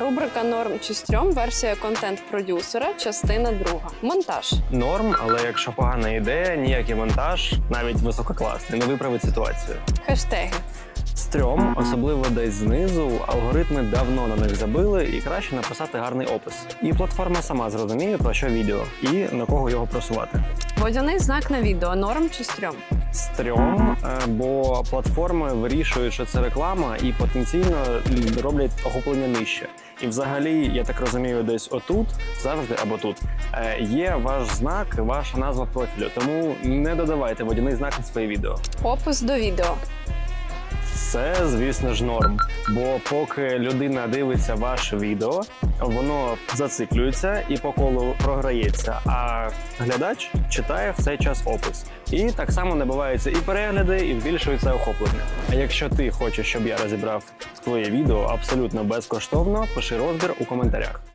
Рубрика Норм чи стрьом, версія контент-продюсера, частина друга. Монтаж. Норм, але якщо погана ідея, ніякий монтаж, навіть висококласний, не виправить ситуацію. Хештеги. Стрьом, особливо десь знизу, алгоритми давно на них забили, і краще написати гарний опис. І платформа сама зрозуміє про що відео і на кого його просувати. Водяний знак на відео. Норм чи стрьом. Стрьом, е, бо платформи вирішують, що це реклама, і потенційно роблять охоплення нижче. І взагалі, я так розумію, десь отут, завжди або тут е, є ваш знак, ваша назва профілю. Тому не додавайте водяний знак на своє відео. Опис до відео. Це, звісно ж, норм. Бо поки людина дивиться ваше відео, воно зациклюється і по колу програється. А глядач читає в цей час опис. І так само набиваються і перегляди, і збільшується охоплення. А якщо ти хочеш, щоб я розібрав твоє відео абсолютно безкоштовно, пиши розбір у коментарях.